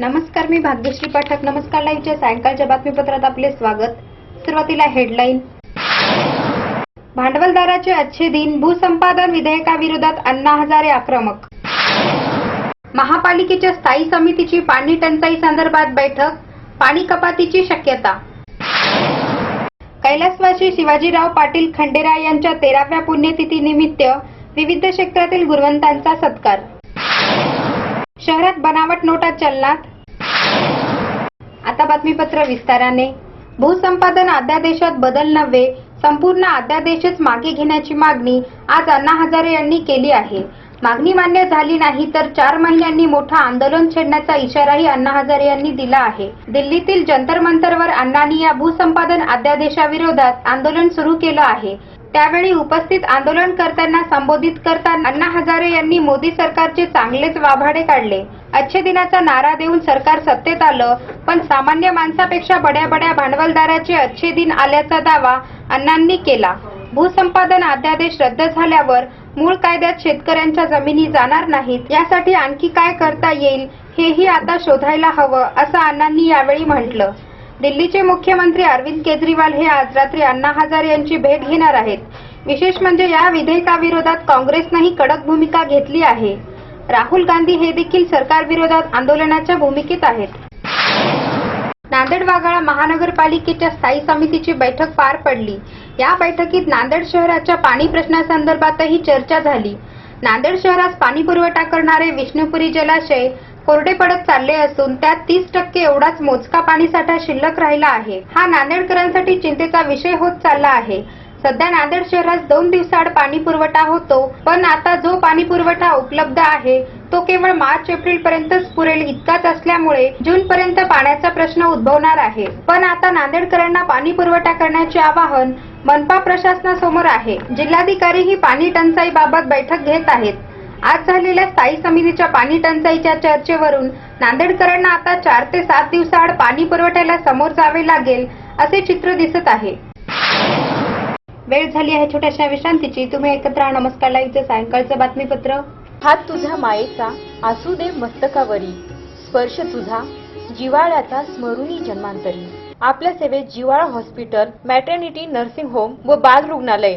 नमस्कार मी भाग्यश्री पाठक. नमस्कार लाईव्हच्या सायंकाळच्या बातमीपत्रात आपले स्वागत. सुरुवातीला हेडलाईन. भांडवलदाराचे अच्छे दिन भूसंपादन विधेयकाविरोधात अण्णा हजारे आक्रमक. महापालिकेच्या स्थायी समितीची पाणी टंचाई संदर्भात बैठक पाणी कपातीची शक्यता. कैलासवासी शिवाजीराव पाटील खंडेराय यांच्या तेराव्या पुण्यतिथी निमित्त विविध क्षेत्रातील गुणवंतांचा सत्कार. शहरात बनावट नोटा चलनात आता बातमीपत्र विस्ताराने. भूसंपादन अध्यादेशात बदल नव्हे संपूर्ण अध्यादेशच मागे घेण्याची मागणी आज अण्णा हजारे यांनी केली आहे. मागणी मान्य झाली नाही तर चार महिन्यांनी मोठं आंदोलन छेडण्याचा इशाराही अण्णा हजारे यांनी दिला आहे. दिल्लीतील जंतर मंतरवर अण्णांनी या भूसंपादन अध्यादेशाविरोधात आंदोलन सुरू केलं आहे. त्यावेळी उपस्थित आंदोलन करताना संबोधित करताना अण्णा हजारे यांनी मोदी सरकारचे चांगलेच वाभाडे काढले. अच्छे दिनाचा नारा देऊन सरकार सत्तेत आलं पण सामान्य माणसापेक्षा बड्या बड्या भांडवलदाराचे अच्छे दिन आल्याचा दावा अण्णांनी केला. भूसंपादन अध्यादेश रद्द झाल्यावर मूळ कायद्यात शेतकऱ्यांच्या जमिनी जाणार नाहीत. यासाठी आणखी काय करता येईल हेही आता शोधायला हवं असं अण्णांनी यावेळी म्हटलं. दिल्लीचे मुख्यमंत्री अरविंद केजरीवाल हे आज रात्री अण्णा हजारे यांची भेट घेणार आहेत. विशेष म्हणजे या विधेयकाविरोधात काँग्रेसनंही कडक भूमिका घेतली आहे. राहुल गांधी हे देखील सरकारविरोधात आंदोलनाच्या भूमिकेत आहेत. नांदेड वाघाळा महानगरपालिकेच्या स्थायी समितीची बैठक पार पडली. या बैठकीत नांदेड शहराच्या पाणी प्रश्नासंदर्भातही चर्चा झाली. नांदेड शहरास पाणी पुरवठा करणारे विष्णुपुरी जलाशय कोरडे पडत चालले असून त्यात तीस टक्के एवढाच मोजका पाणीसाठा शिल्लक राहिला आहे. हा नांदेडकरांसाठी चिंतेचा विषय होत चालला आहे. सध्या नांदेड शहरात दोन दिवसाआड पाणी पुरवठा होतो पण आता जो पाणी पुरवठा उपलब्ध आहे तो केवळ मार्च एप्रिल पर्यंतच पुरेल इतकाच असल्यामुळे जून पर्यंत पाण्याचा प्रश्न उद्भवणार आहे. पण आता नांदेडकरांना पाणी पुरवठा करण्याचे आवाहन मनपा प्रशासनासमोर आहे. जिल्हाधिकारी ही पाणी टंचाई बाबत बैठक घेत आहेत. आज झालेल्या स्थायी समितीच्या पाणी टंचाईच्या चर्चेवरून नांदेडकरांना आता चार ते सात दिवसाआड पाणी पुरवठ्याला समोर जावे लागेल असे चित्र दिसत आहे. वेळ झाली आहे छोट्याशा विश्रांतीची. तुम्ही एकत्र नमस्कार लाईव्हचं सायंकाळचं बातमीपत्र. हात तुझ्या मायेचा आसू दे मस्तकावरी. स्पर्श तुझा जिवाळ्याचा स्मरुणी जन्मांतरी. आपल्या सेवेत जिवाळा हॉस्पिटल मॅटर्निटी नर्सिंग होम व बाल रुग्णालय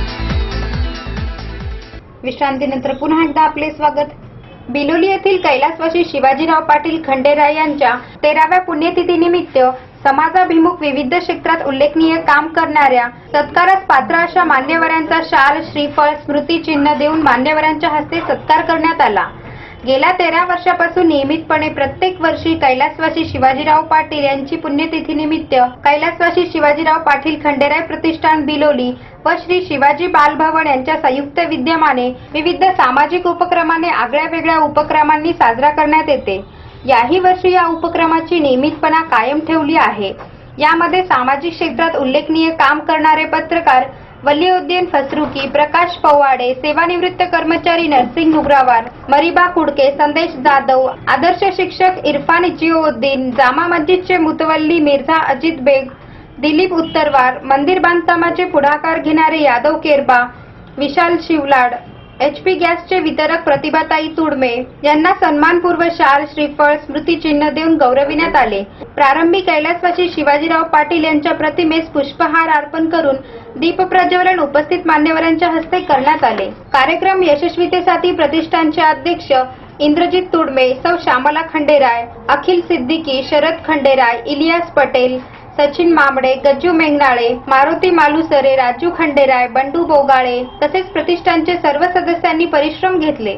विश्रांतीनंतर पुन्हा एकदा आपले स्वागत. बिलोली येथील कैलासवासी शिवाजीराव पाटील खंडेराय यांच्या तेराव्या पुण्यतिथीनिमित्त समाजाभिमुख विविध क्षेत्रात उल्लेखनीय काम करणाऱ्या सत्कारास पात्र अशा मान्यवरांचा शाल श्रीफळ स्मृतिचिन्ह देऊन मान्यवरांच्या हस्ते सत्कार करण्यात आला. गेल्या तेरा वर्षापासून नियमितपणे प्रत्येक वर्षी कैलासवासी शिवाजीराव पाटील यांची पुण्यतिथीनिमित्त कैलासवासी शिवाजीराव पाटील खंडेराय प्रतिष्ठान बिलोली व श्री शिवाजी बालभवन यांच्या संयुक्त विद्यमाने विविध सामाजिक उपक्रमाने आगळ्या वेगळ्या उपक्रमांनी साजरा करण्यात येते. याही वर्षी या उपक्रमाची नियमितपणा कायम ठेवली आहे. यामध्ये सामाजिक क्षेत्रात उल्लेखनीय काम करणारे पत्रकार वल्लीउद्दीन फसरुकी प्रकाश पवाडे सेवानिवृत्त कर्मचारी नरसिंग उग्रावार मरिबा कुडके संदेश जाधव आदर्श शिक्षक इरफान जिओउद्दीन जामा मस्जिदचे मुतवल्ली मिर्झा अजित बेग दिलीप उत्तरवार मंदिर बांधकामाचे पुढाकार घेणारे यादव केरबा विशाल शिवलाड एचपी गॅसचे वितरक प्रतिभाताई तुडमे यांना सन्मानपूर्व शाल श्रीफळ स्मृतिचिन्ह देऊन गौरविण्यात आले. प्रारंभी कैलासवासी शिवाजीराव पाटील यांच्या प्रतिमेस पुष्पहार अर्पण करून दीप प्रज्वलन उपस्थित मान्यवरांच्या हस्ते करण्यात आले. कार्यक्रम यशस्वीतेसाठी प्रतिष्ठानचे अध्यक्ष इंद्रजित तुडमे सौ श्यामला खंडेराय अखिल सिद्दीकी शरद खंडेराय इलियास पटेल सचिन मामडे गज्जू मेंगनाळे मारुती मालुसरे राजू खंडेराय बंडू बोगाळे तसेच प्रतिष्ठानचे सर्व सदस्यांनी परिश्रम घेतले.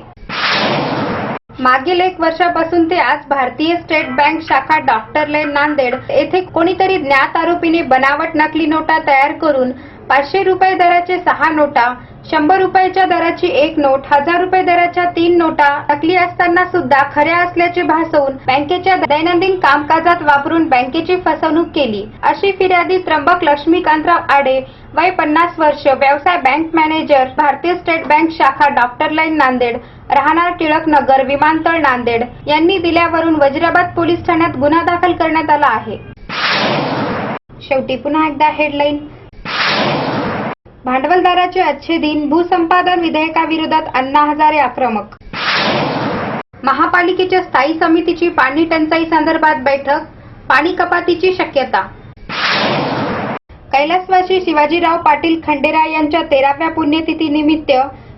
मागील एक वर्षापासून ते आज भारतीय स्टेट बँक शाखा डॉक्टर लेन नांदेड येथे कोणीतरी ज्ञात आरोपीने बनावट नकली नोटा तयार करून पाचशे रुपये दराचे सहा नोटा शंभर रुपयाच्या दराची एक नोट हजार रुपये दराच्या तीन नोटा टाकली असताना सुद्धा खऱ्या असल्याचे भासवून बँकेच्या दैनंदिन कामकाजात वापरून बँकेची फसवणूक केली. अशी फिर्यादी त्र्यंबक लक्ष्मीकांतराव आडे वय पन्नास वर्ष व्यवसाय बँक मॅनेजर भारतीय स्टेट बँक शाखा डॉक्टर लाईन नांदेड राहणार टिळक नगर विमानतळ नांदेड यांनी दिल्यावरून वजिराबाद पोलीस ठाण्यात गुन्हा दाखल करण्यात आला आहे. शेवटी पुन्हा एकदा हेडलाईन. भांडवलदाराचे अच्छे दिन भूसंपादन विधेयकाविरोधात अण्णा हजारे आक्रमक. महापालिकेच्या स्थायी समितीची पाणी टंचाई संदर्भात बैठक पाणी कपातीची शक्यता. कैलासवासी शिवाजीराव पाटील खंडेराय यांच्या तेराव्या पुण्यतिथी निमित्त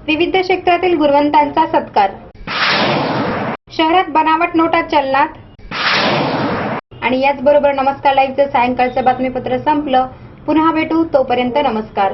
विविध क्षेत्रातील गुणवंतांचा सत्कार. शहरात बनावट नोटा चलनात. आणि याचबरोबर नमस्कार लाईव्हचं सायंकाळचं बातमीपत्र संपलं. पुन्हा भेटू तोपर्यंत नमस्कार.